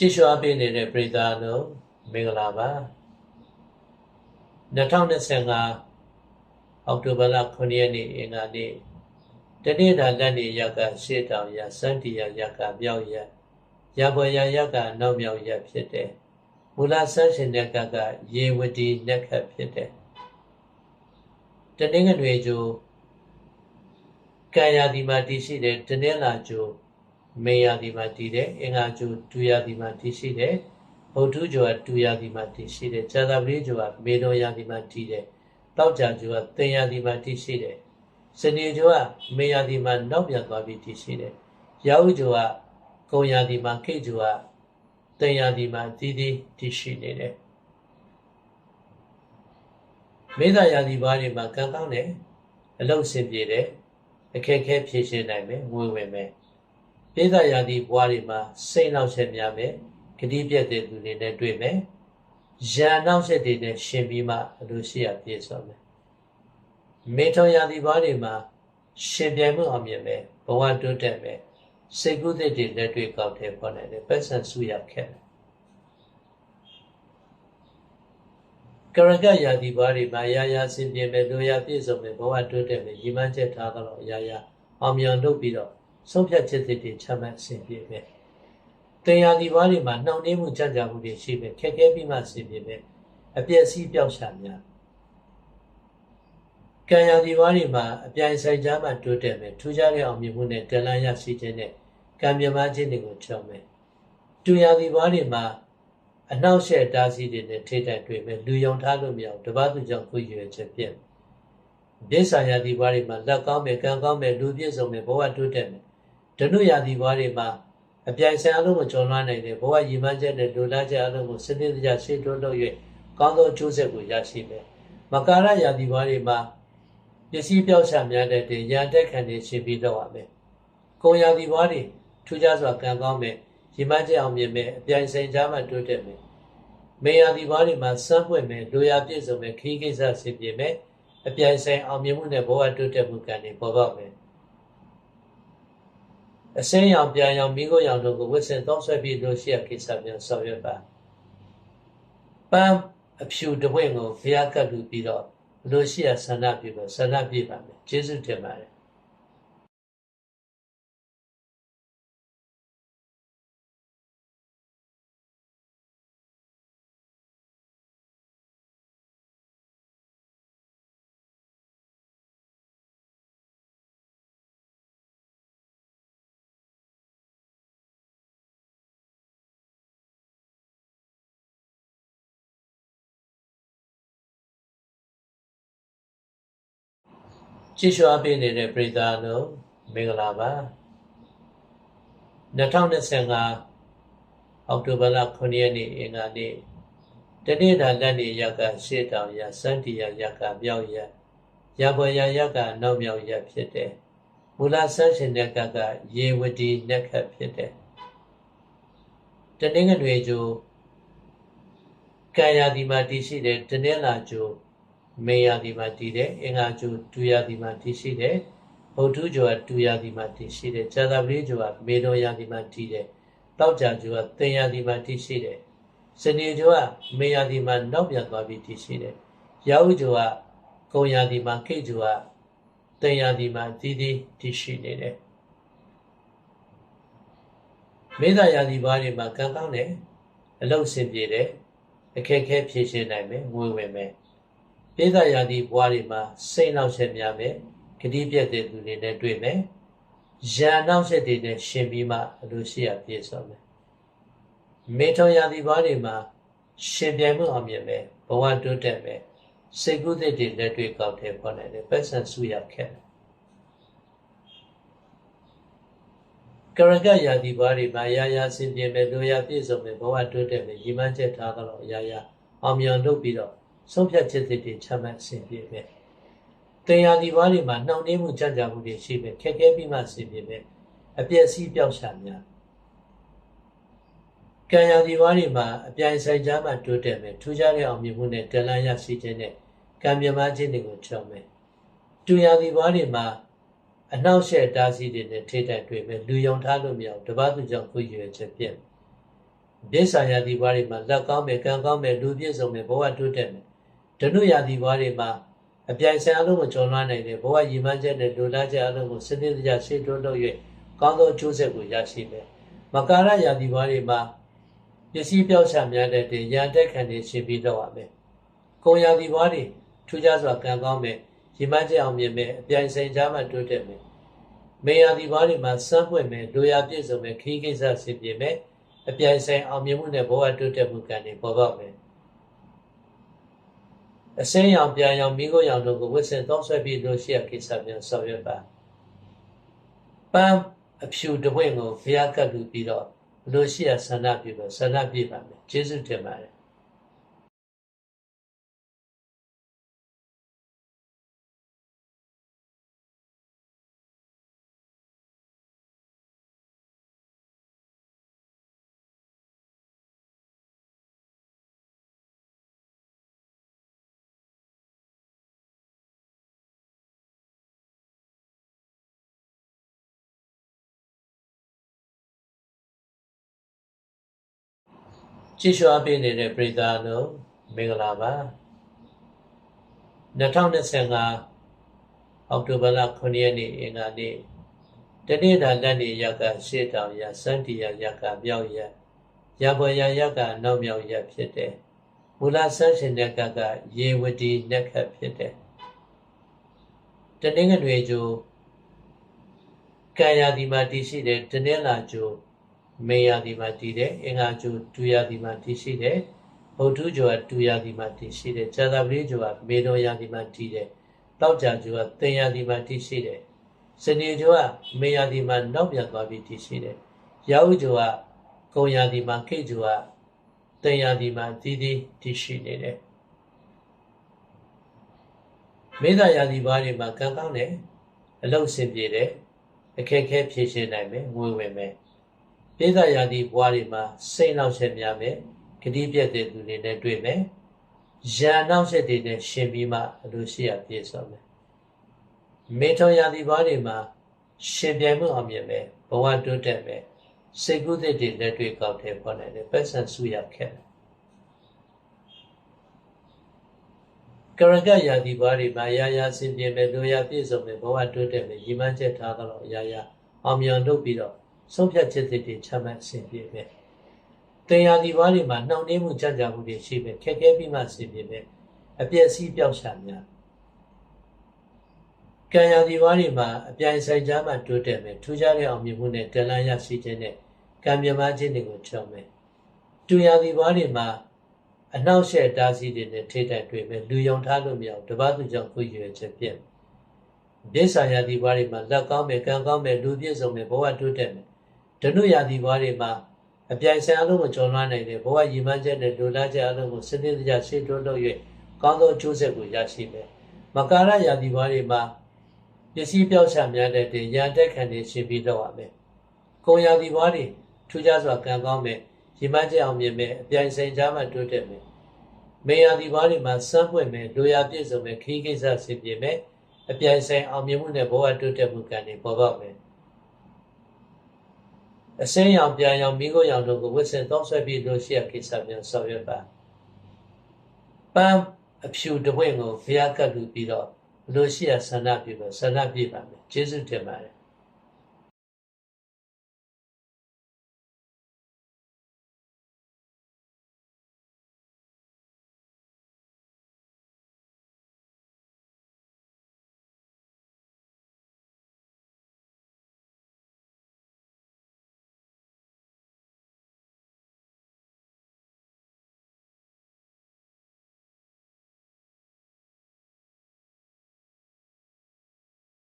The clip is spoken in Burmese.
ကြည့်ရှုအားပေးနေတဲ့ပရိသတ်အလုံးမင်္ဂလာပါ2025အောက်တိုဘာလ9ရက်နေ့အင်္ဂါနေ့တနေ့တာလက်နေရက်ကရှေ့တောင်ရစန္တိယရက်ကမြောက်ရက်ရဘွယ်ရရက်ကနောက်မြောက်ရက်ဖြစ်တယ်မူလဆန်းရှင်တဲ့ကကရေဝတီနက်ခတ်ဖြစ်တယ်တနင်္ဂနွေကျိုးကံရာဒီမှာတည်ရှိတဲ့တနင်္လာကျိုး မေရာဒီမှာတည်တယ်အင်္ဂါကျိုးဒူရာဒီမှာတည်ရှိတယ်ဗုဒ္ဓကျိုးကဒူရာဒီမှာတည်ရှိတယ်ဇာတာပတိကျိုးကမေတော်ရာဒီမှာတည်တယ်တောက်ကြကျိုးကသင်ရာဒီမှာတည်ရှိတယ်စနေကျိုးကမေရာဒီမှာနောက်ပြန်သွားပြီးတည်ရှိတယ်ရာဟုကျိုးကကုံရာဒီမှာခိတ်ကျိုးကသင်ရာဒီမှာတည်တည်တည်ရှိနေတယ်မေတ္တာရာဒီဘာတွေမှာကံကောင်းတယ်အလုတ်စင်ပြေတယ်အခက်အခဲဖြေရှင်းနိုင်မယ်ငွေဝင်မယ် ပိဿရာသီဘွားတွေမှာစိတ်နောက်ဆက်များမယ်ဂတိပြတ်တဲ့သူတွေနဲ့တွေ့မယ်ရန်နောက်ဆက်တွေနဲ့ရှင်ပြီးမှအလိုရှိရပြည့်စုံမယ်မေထောရာသီဘွားတွေမှာရှင်ပြိုင်မှုအောင်မြင်မယ်ဘဝတိုးတက်မယ်စိတ်ကူးသစ်တွေလက်တွေ့ကောက်တယ်ပေါ်နိုင်တယ်ပတ်စံစုရခက်တယ်ကရကရာသီဘွားတွေမှာရာရာစင်ပြေမယ်လိုရာပြည့်စုံမယ်ဘဝတိုးတက်မယ်ရီမန်းချက်ထားတော့ရာရာအောင်မြင်လုပ်ပြီးတော့ ဆုံးဖြတ်ချက်တွေချမှတ်ဆင်ပြေမယ်တင်ရာဒီဘွားတွေမှာနှောင့်နှေးမှုကြကြမှုတွေရှိမယ်ခက်ခဲပြီးမှဆင်ပြေမယ်အပြည့်အစည်းပြောက်ရှာများကံရာဒီဘွားတွေမှာအပြိုင်ဆိုင်ကြားမှတိုးတက်မယ်ထူးခြားတဲ့အောင်မြင်မှုနဲ့တန်လန်းရရှိခြင်းနဲ့ကံမြမခြင်းတွေကိုချောမယ်တူရာဒီဘွားတွေမှာအနှောက်အယှက်တားဆီးတွေနဲ့ထိတိုက်တွေ့မယ်လူယုံထားလို့မရအောင်တပတ်သူကြောင့်ကိုရွယ်ချက်ပြည့်ပြစ္ဆာယာဒီဘွားတွေမှာလက်ကောင်းမယ်ကံကောင်းမယ်လူပြည့်စုံမယ်ဘဝတိုးတက်မယ် ဓနုယာဒီဘွားတွေမှာအပြိုင်ဆိုင်အလုံးကိုကျော်လွှမ်းနိုင်တယ်ဘဝရည်မှန်းချက်နဲ့လူလားချက်အလုံးကိုစနစ်တကျရှေ့တိုးလုပ်၍ကောင်းသောအကျိုးဆက်ကိုရရှိမယ်မကာရယာဒီဘွားတွေမှာပစ္စည်းပြောက်ချများတဲ့တင်ရန်တက်ခံနေရှင်ပြီးတော့ရမယ်ကိုယာဒီဘွားတွေထူးခြားစွာကံကောင်းမယ်ရည်မှန်းချက်အောင်မြင်မယ်အပြိုင်ဆိုင်ကြားမှတိုးတက်မယ်မေယာဒီဘွားတွေမှာစမ်းပွင့်မယ်လူရပြည့်စုံမယ်ခရီးကိစ္စဆင်ပြေမယ်အပြိုင်ဆိုင်အောင်မြင်မှုနဲ့ဘဝတိုးတက်မှုကံတွေပေါ်ပေါက်မယ် အစင်းရောင်ပြန်ရောင်မိခိုးရောင်တို့ကိုဝစ်စင်သုံးဆွဲပြီးလို့ရှိရကိစ္စပြန်ဆောင်ရွက်ပါပန်းအဖြူတပွင့်ကိုဘုရားကတ်လူပြီးတော့လို့ရှိရဆန္ဒပြုလို့ဆန္ဒပြပါမယ်ကျေးဇူးတင်ပါတယ် ကြည့်ရှုအားပေးနေတဲ့ပရိသတ်အလုံးမင်္ဂလာပါ2025အောက်တိုဘာလ9ရက်နေ့အင်္ဂါနေ့တနေ့တာလက်နေရက်ကရှေ့တောင်ရစန္တိယရက်ကမြောက်ရက်ရဘွယ်ရရက်ကနောက်မြောက်ရက်ဖြစ်တယ်မူလဆန်းရှင်တဲ့ကကရေဝတီနက်ခတ်ဖြစ်တယ်တနင်္ဂနွေကျိုးကံရာဒီမှာတည်ရှိတဲ့တနင်္လာကျိုး မေယာဒီမှာတည်တယ်အင်္ဂါကျိုးဒူယာဒီမှာတည်ရှိတယ်ဗုဒ္ဓကျိုးကဒူယာဒီမှာတည်ရှိတယ်ဇာတာပတိကျိုးကမေတော်ယာဒီမှာတည်တယ်တောက်ကြကျိုးကသင်ယာဒီမှာတည်ရှိတယ်စနေကျိုးကမေယာဒီမှာနောက်ပြန်သွားပြီးတည်ရှိတယ်ရာဟုကျိုးကကုံယာဒီမှာခိတ်ကျိုးကသင်ယာဒီမှာတည်တည်တည်ရှိနေတယ်မေတ္တာယာဒီဘာတွေမှာကံကောင်းတယ်အလုတ်စင်ပြေတယ်အခက်အခဲဖြေရှင်းနိုင်မယ်ငွေဝင်မယ် ပိဿယာတိဘွားတွေမှာစိတ်နောက်ဆက်များမယ်ဂတိပြတ်တဲ့သူတွေနဲ့တွေ့မယ်ရန်နောက်ဆက်တွေနဲ့ရှင်ပြီးမှအလိုရှိရပြည့်စုံမယ်မေထောယာတိဘွားတွေမှာရှင်ပြိုင်မှုအောင်မြင်မယ်ဘဝတိုးတက်မယ်စိတ်ကူးသစ်တွေလက်တွေ့ကောက်တယ်ပေါ်နိုင်တယ်ပတ်စံစုရခက်တယ်ကရကယာတိဘွားတွေမှာရာရာစင်ပြေမယ်လိုရာပြည့်စုံမယ်ဘဝတိုးတက်မယ်ရီမန်းချက်ထားတော့ရာရာအောင်မြင်လုပ်ပြီးတော့ ဆုံးဖြတ်ချက်တွေချမှတ်ဆင်ပြေမယ်။တင်ယာဒီဘွားတွေမှာနှောင့်နှေးမှုကြံ့ကြာမှုတွေရှိမယ်ခက်ခဲပြီးမှဆင်ပြေမယ်။အပြည့်အစည်းပြောက်ရှာများကံယာဒီဘွားတွေမှာအပြိုင်ဆိုင်ကြားမှတိုးတက်မယ်ထူးခြားတဲ့အောင်မြင်မှုနဲ့တန်လန်းရရှိခြင်းနဲ့ကံမြမခြင်းတွေကိုချောမယ်။တူယာဒီဘွားတွေမှာအနှောက်အယှက်တားဆီးတွေနဲ့ထိတိုက်တွေ့မယ်လူယုံထားလို့မရအောင်တပတ်သူကြောင့်ကိုယ်ရွယ်ချက်ပြည့်ဒေသရာသီဘွားတွေမှာလက်ကောင်းမယ်ကံကောင်းမယ်လူပြည့်စုံမယ်ဘဝတိုးတက်မယ် ဓနုရာသီဘွားတွေမှာအပြိုင်ဆိုင်အလုံးကိုကျော်လွှားနိုင်တယ်ဘဝရည်မှန်းချက်နဲ့လူလားချက်အလုံးကိုစနစ်တကျရှေ့တိုးလုပ်၍ကောင်းသောအကျိုးဆက်ကိုရရှိမယ်မကာရရာသီဘွားတွေမှာပစ္စည်းပြောက်ချများတဲ့တင်ရန်တက်ခံနေရှင်ပြီးတော့ရမယ်ကိုရာသီဘွားတွေထူးခြားစွာကံကောင်းမယ်ရည်မှန်းချက်အောင်မြင်မယ်အပြိုင်ဆိုင်ကြားမှတိုးတက်မယ်မေယာဒီဘွားတွေမှာစမ်းပွင့်မယ်လူရပြည့်စုံမယ်ခီးကိစ္စဆင်ပြေမယ်အပြိုင်ဆိုင်အောင်မြင်မှုနဲ့ဘဝတိုးတက်မှုကံတွေပေါ်ပေါက်မယ် အစင်းရောင်ပြန်ရောင်မိခိုးရောင်တို့ကိုဝစ်စင်သုံးဆွဲပြီးလို့ရှိရကိစ္စများဆောင်ရွက်ပါပန်းအဖြူတပွင့်ကိုဘုရားကတ်လူပြီးတော့လို့ရှိရဆန္ဒပြုလို့ဆန္ဒပြပါမယ်ကျေးဇူးတင်ပါတယ် ကြည့်ရှုအားပေးနေတဲ့ပရိသတ်တို့မင်္ဂလာပါ2025အောက်တိုဘာလ9ရက်နေ့အင်္ဂါနေ့တနေ့တာလက်နေရက်ကရှေ့တောင်ရစန္တီယရက်ကမြောက်ရက်ရဘွယ်ရရက်ကနောက်မြောက်ရက်ဖြစ်တယ်မူလဆန်းရှင်တဲ့ကကရေဝတီနက်ခတ်ဖြစ်တယ်တနင်္ဂနွေကျိုးကံရာဒီမှာတည်ရှိတဲ့တနင်္လာကျိုး မေယာဒီမှာတည်တယ်အင်္ဂါကျိုးဒူယာဒီမှာတည်ရှိတယ်ဗုဒ္ဓကျိုးကဒူယာဒီမှာတည်ရှိတယ်ဇာတာပတိကျိုးကမေတော်ယာဒီမှာတည်တယ်တောက်ကြကျိုးကသင်ယာဒီမှာတည်ရှိတယ်စနေကျိုးကမေယာဒီမှာနောက်ပြန်သွားပြီးတည်ရှိတယ်ရာဟုကျိုးကကုံယာဒီမှာကိတ်ကျိုးကသင်ယာဒီမှာတည်တည်တည်ရှိနေတယ်မေတ္တာယာဒီဘာတွေမှာကံကောင်းတယ်အလုံးစင်ပြေတယ်အခက်ခဲဖြေရှင်းနိုင်မယ်ငွေဝင်မယ် ပိဿယာတိဘွားတွေမှာစိတ်နောက်ဆက်များမယ်ဂတိပြတ်တဲ့သူတွေနဲ့တွေ့မယ်ရန်နောက်ဆက်တွေနဲ့ရှင်ပြီးမှအလိုရှိရပြည့်စုံမယ်မေထောယာတိဘွားတွေမှာရှင်ပြိုင်မှုအောင်မြင်မယ်ဘဝတိုးတက်မယ်စိတ်ကူးသစ်တွေလက်တွေ့ကောက်တယ်ပေါ်နိုင်တယ်ပတ်စံစုရခဲ့တယ်ကရကယာတိဘွားတွေမှာရာရာစင်ပြေမယ်လိုရာပြည့်စုံမယ်ဘဝတိုးတက်မယ်ရည်မှန်းချက်ထားတော့ရာရာအောင်မြင်လုပ်ပြီးတော့ ဆုံးဖြတ်ချက်တွေချမှတ်ဆင်ပြေမယ်။တင်ယာဒီဘွားတွေမှာနှောင့်နှေးမှုကြံ့ကြာမှုတွေရှိမယ်ခက်ခဲပြီးမှဆင်ပြေမယ်။အပြည့်စည်းပြောက်ရှာများကံယာဒီဘွားတွေမှာအပြိုင်ဆိုင်ကြားမှတိုးတက်မယ်ထူးခြားတဲ့အောင်မြင်မှုနဲ့တလန်းရရှိခြင်းနဲ့ကံမြမခြင်းတွေကိုချောမယ်။တူယာဒီဘွားတွေမှာအနှောက်အယှက်တားဆီးတွေနဲ့ထိတိုက်တွေ့မယ်လူယုံထားလို့မရအောင်တပတ်သူကြောင့်ကိုယ်ရွယ်ချက်ပြည့်ဒေသရာဒီဘွားတွေမှာလက်ကောင်းမယ်ကံကောင်းမယ်လူပြည့်စုံမယ်ဘဝတိုးတက်မယ် ဓနုရာသီဘွားတွေမှာအပြိုင်ဆိုင်အလုံးကိုကျော်လွှားနိုင်တယ်ဘဝရည်မှန်းချက်နဲ့လူလားချက်အလုံးကိုစနစ်တကျရှေ့တိုးလုပ်၍ကောင်းသောအကျိုးဆက်ကိုရရှိမယ်မကာရရာသီဘွားတွေမှာပစ္စည်းပြောက်ချများတဲ့တင်ရန်တက်ခံနေရှင်ပြီးတော့ရမယ်ကိုရာသီဘွားတွေထူးခြားစွာကံကောင်းမယ်ရည်မှန်းချက်အောင်မြင်မယ်အပြိုင်ဆိုင်ကြားမှတိုးတက်မယ်မေယာဒီဘွားတွေမှာစမ်းပွင့်မယ်လူရပြည့်စုံမယ်ခီးကိစ္စဆင်ပြေမယ်အပြိုင်ဆိုင်အောင်မြင်မှုနဲ့ဘဝတိုးတက်မှုကံတွေပေါ်ပေါက်မယ် အစင်းရောင်ပြန်ရောင်မိခိုးရောင်တို့ကိုဝစ်စင်သုံးဆွဲပြီးလို့ရှိရကိစ္စများဆောင်ရွက်ပါပန်းအဖြူတပွင့်ကိုဘုရားကတ်လူပြီးတော့လို့ရှိရဆန္ဒပြုလို့ဆန္ဒပြပါမယ်ကျေးဇူးတင်ပါတယ်